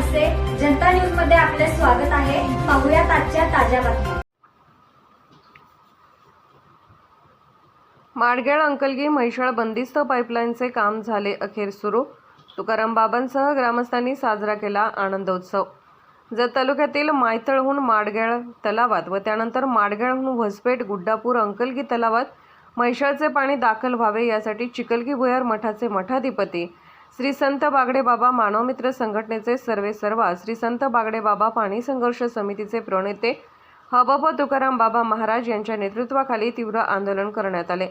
आरसे जनता न्यूजमध्ये आपले स्वागत आहे. पाहुयात आजच्या ताज्या बातम्या. माडगेळ अंकलगी म्हैसाळ बंदिस्त पाईपलाईनचे काम झाले अखेर सुरू. तुकाराम बाबांसह ग्रामस्थांनी साजरा केला आनंदोत्सव. जत तालुक्यातील मायतळहून माडगेळ तलावात व त्यानंतर माडगेळहून व्हसपेट गुड्डापूर अंकलगी तलावात म्हैसाळचे पाणी दाखल व्हावे यासाठी चिकलगी भुयार मठाचे मठाधिपती श्री संत बागडे बाबा मानवमित्र संघटनेचे सर्वे सर्वा श्री संत बागडे बाबा पाणी संघर्ष समितीचे प्रणेते हबप तुकाराम बाबा महाराज यांच्या नेतृत्वाखाली तीव्र आंदोलन करण्यात आले.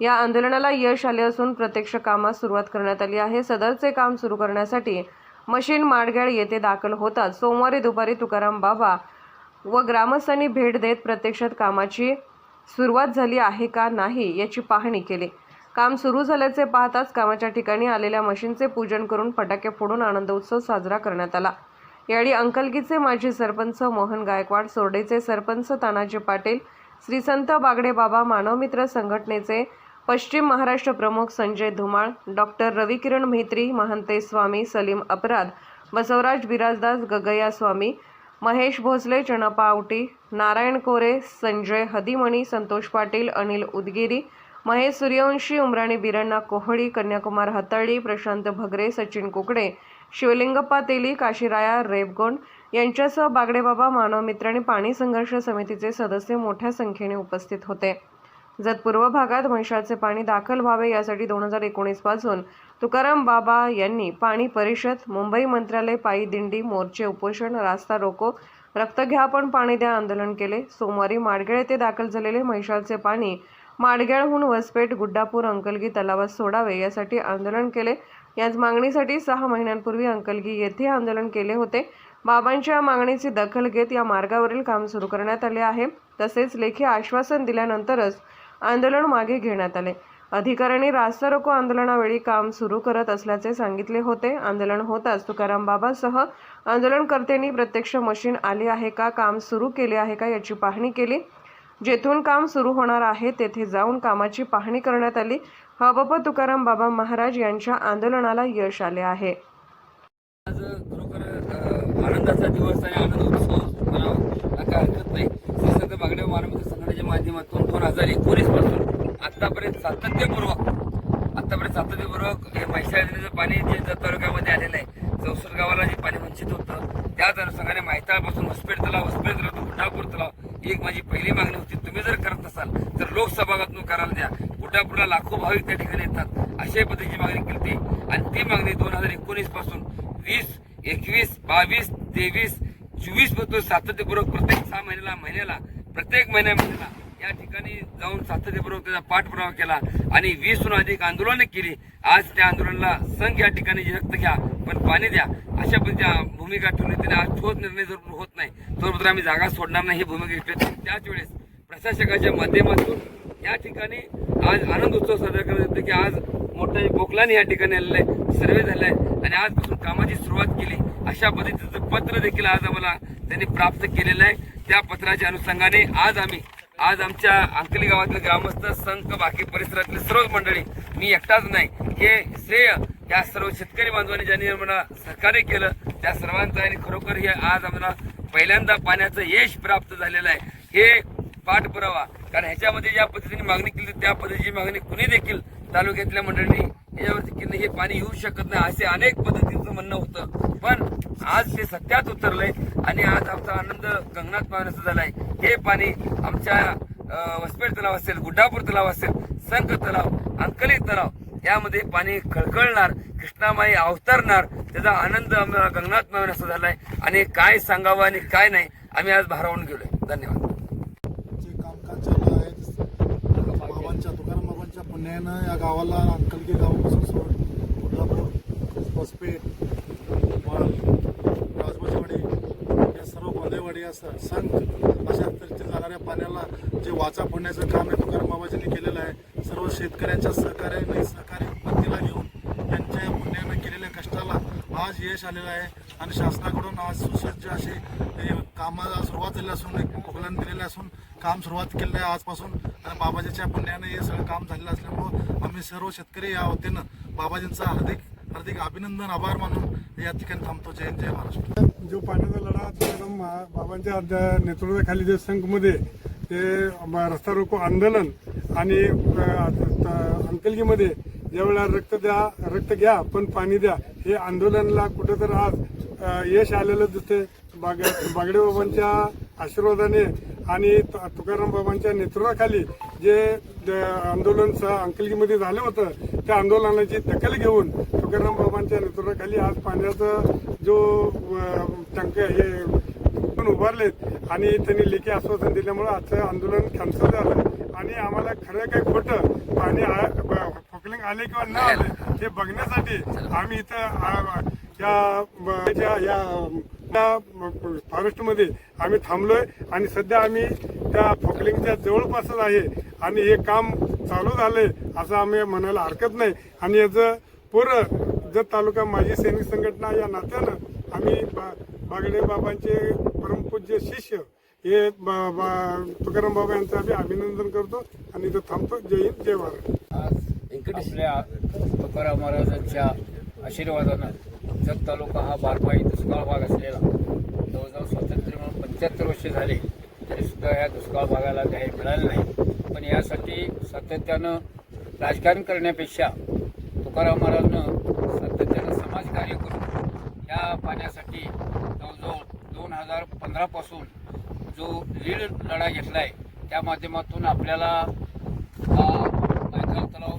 या आंदोलनाला यश आले असून प्रत्यक्ष कामास सुरुवात करण्यात आली आहे. सदरचे काम सुरू करण्यासाठी मशीन माडगेळ येथे दाखल होताच सोमवारी दुपारी तुकाराम बाबा व ग्रामस्थांनी भेट देत प्रत्यक्षात कामाची सुरुवात झाली आहे का नाही याची पाहणी केली. काम सुरू झाल्याचे पाहताच कामाच्या ठिकाणी आलेल्या मशीनचे पूजन करून फटाके फोडून आनंदोत्सव साजरा करण्यात आला. यावेळी अंकलगीचे माजी सरपंच मोहन गायकवाड सोरडेचे सरपंच तानाजी पाटील श्री संत बागडे बाबा मानवमित्र संघटनेचे पश्चिम महाराष्ट्र प्रमुख संजय धुमाळ डॉक्टर रविकिरण म्हेत्री महंते स्वामी सलीम अपराध बसवराज बिराजदास गगया स्वामी महेश भोसले चणपा आवटी नारायण कोरे संजय हदिमणी संतोष पाटील अनिल उदगिरी महेश सूर्यवंशी उमराणी बिरण्णा कोहळी कन्याकुमार हतळी प्रशांत भगरे सचिन कुकडे शिवलिंगप्पा तेली काशीराया रेबगोंड यांच्यासह बागडेबाबा मानवमित्र आणि पाणी संघर्ष समितीचे सदस्य मोठ्या संख्येने उपस्थित होते. जत पूर्व भागात म्हैसाळचे पाणी दाखल व्हावे यासाठी दोन हजार एकोणीसपासून तुकाराम बाबा यांनी पाणी परिषद मुंबई मंत्रालय पायी दिंडी मोर्चे उपोषण रास्ता रोको रक्त घ्या पण पाणी द्या आंदोलन केले. सोमवारी माडगेळ येथे दाखल झालेले म्हैसाळचे पाणी माडग्याळहून वसपेठ गुड्डापूर अंकलगी तलावात सोडावे यासाठी आंदोलन केले. याच मागणीसाठी सहा महिन्यांपूर्वी अंकलगी येथे आंदोलन केले होते. बाबांच्या मागणीची दखल घेत या मार्गावरील काम सुरू करण्यात आले आहे. तसेच लेखी आश्वासन दिल्यानंतरच आंदोलन मागे घेण्यात आले. अधिकाऱ्यांनी रास्ता रोको आंदोलनावेळी काम सुरू करत असल्याचे सांगितले होते. आंदोलन होताच तुकाराम बाबासह आंदोलनकर्त्यांनी प्रत्यक्ष मशीन आली आहे का काम सुरू केले आहे का याची पाहणी केली. जेथून काम सुरू होणार आहे तेथे जाऊन कामाची पाहणी करण्यात आली. हबप तुकाराम बाबा महाराज यांच्या आंदोलनाला यश आले आहे. आज खरोखर आनंदाचा दिवस आणि आनंद उत्सव म्हणावा काय हरकत नाही. श्री संत बागडे मानवमित्र संघटनेच्या माध्यमातून दोन हजार एकोणीसपासून आतापर्यंत सातत्यपूर्वक आतापर्यंत सातत्यपूर्वक हे म्हैसाळ नदीचं पाणी जे जत तालुक्यामध्ये आलेलं आहे चौसर गावाला जे पाणी वंचित होतं त्याच अनुषंगाने माहिताळपासून हॉस्पिटल तलाव हॉस्पिटल तलाव तो तलाव तलाव एक माझी पहिली मागणी होती. द्या लाखो भाविक त्या ठिकाणी येतात. अशा पद्धतीची मागणी केली आणि ती मागणी दोन हजार एकोणीसपासून वीस एकवीस बावीस तेवीस चोवीसपासून सातत्यपूर्वक प्रत्येक सहा महिन्याला महिन्याला प्रत्येक महिन्या महिन्याला या ठिकाणी जाऊन सातत्यपूर्वक त्याचा पाठपुरावा केला आणि वीसहून अधिक आंदोलनं केली. आज त्या आंदोलनाला संघ या ठिकाणी रक्त घ्या पण पाणी द्या. अशा पद्धतीच्या भूमिका ठेवली त्याने आज ठोस निर्णय जर होत नाही तोपर्यंत आम्ही जागा सोडणार नाही ही भूमिका घेतली त्याच वेळेस प्रशासकाच्या माध्यमातून या ठिकाणी आज आनंद उत्सव साजरा करण्यात येतो की आज मोठ्या बोकलाने या ठिकाणी आलेलं आहे. सर्वे झाले आहे आणि आजपासून कामाची सुरुवात केली. अशा पद्धतीचं पत्र देखील आज आम्हाला त्यांनी प्राप्त केलेलं आहे. त्या पत्राच्या अनुषंगाने आज आम्ही आज आमच्या अंकली गावातील ग्रामस्थ संघ बाकी परिसरातली सर्व मंडळी मी एकटाच नाही. हे श्रेय या सर्व शेतकरी बांधवांनी ज्यांनी आम्हाला सहकार्य केलं त्या सर्वांचं आणि खरोखर हे आज आम्हाला पहिल्यांदा पाण्याचं यश प्राप्त झालेलं आहे. हे पाठपुरावा कारण ह्याच्यामध्ये ज्या पद्धतीने मागणी केली त्या पद्धतीची मागणी कुणी देखील तालुक्यातल्या मंडळींनी याच्यावरती केली हे पाणी येऊ शकत नाही असे अनेक पद्धतीचं म्हणणं होतं. पण आज ते सत्यात उतरलंय आणि आज आमचा आनंद गंगनाथ पाहण्याचा झालाय. हे पाणी आमच्या अं, वसपेट तलाव असेल गुड्डापूर तलाव असेल संख तलाव अंकली तलाव यामध्ये पाणी खळखळणार कृष्णामाई अवतरणार त्याचा आनंद आम्हाला गंगनाथ पाहण्याचा झालाय. आणि काय सांगावं आणि काय नाही आम्ही आज भारावून गेलोय. धन्यवाद जे कामकाज चालू आहे बाबांच्या तुकाराम बाबांच्या पुण्यानं या गावाला अंकलगी गावापासून सोड कोल्हापूर होसपेट वाळ या सर्व गोंदेवाडी या संत संघ अशा तऱ्हेचे जाणाऱ्या पाण्याला जे वाचा फोडण्याचं काम आहे तुकाराम बाबाजींनी केलेलं आहे. सर्व शेतकऱ्यांच्या सहकार्याने सहकारी उत्पत्तीला घेऊन त्यांच्या या पुण्यानं केलेल्या कष्टाला आज यश आलेलं आहे आणि शासनाकडून आज सुसज्ज असे हे कामाला सुरुवात झाली असून एक पगलन दिलेलं असून काम सुरुवात केलेलं आहे आजपासून. आणि बाबाजीच्या पुण्याने हे सगळं काम झालेलं असल्यामुळं आम्ही सर्व शेतकरी या वतीनं बाबाजींचा हार्दिक हार्दिक अभिनंदन आभार मानून या ठिकाणी थांबतो. जय जय महाराष्ट्र. जो पाण्याचा लढा तुकाराम बाबांच्या नेतृत्वाखाली जे संघमध्ये ते रस्ता रोको आंदोलन आणि अंकलगीमध्ये ज्यावेळेला रक्त द्या रक्त घ्या पण पाणी द्या हे आंदोलनाला कुठेतरी आज यश आलेलं दिसते बाग बागडे बाबांच्या आशीर्वादाने आणि तुकाराम बाबांच्या नेतृत्वाखाली जे द- आंदोलन अंकलगीमध्ये झालं होतं त्या आंदोलनाची दखल घेऊन तुकाराम बाबांच्या नेतृत्वाखाली आज पाण्याचा जो टंक हे पण उभारलेत आणि त्यांनी लेखी आश्वासन दिल्यामुळे आजचं आंदोलन कॅन्सल झालं. आणि आम्हाला खरं काय खोटं पाणी फोकलिंग आले किंवा न आले हे बघण्यासाठी आम्ही इथं या ब- या- फॉरेस्टमध्ये आम्ही थांबलोय आणि सध्या आम्ही त्या फोकलिंगच्या जवळपासच आहे आणि हे काम चालू झालंय असं आम्ही म्हणायला हरकत नाही. आणि याचं पूर्ण जत तालुका माजी सैनिक संघटना या नात्यानं आम्ही बा- बागडे बाबांचे परमपूज्य शिष्य हे बा- बा- तुकाराम बाबा यांचं आम्ही अभिनंदन करतो आणि इथं थांबतो. जय हिंद जय भारत. आपल्या तुकाराम महाराजांच्या आशीर्वादानं जत तालुका हा बारमाही दुष्काळ भाग असलेला. जवळजवळ स्वातंत्र्य म्हणून पंच्याहत्तर वर्ष झाले तरीसुद्धा ह्या या दुष्काळ भागाला काही मिळालं नाही. पण यासाठी सातत्यानं राजकारण करण्यापेक्षा तुकाराम महाराजनं सातत्यानं समाजकार्य करून या पाण्यासाठी जवळजवळ दोन हजार पंधरापासून जो लीड लढा घेतला आहे त्या माध्यमातून आपल्याला हा मैदान तलाव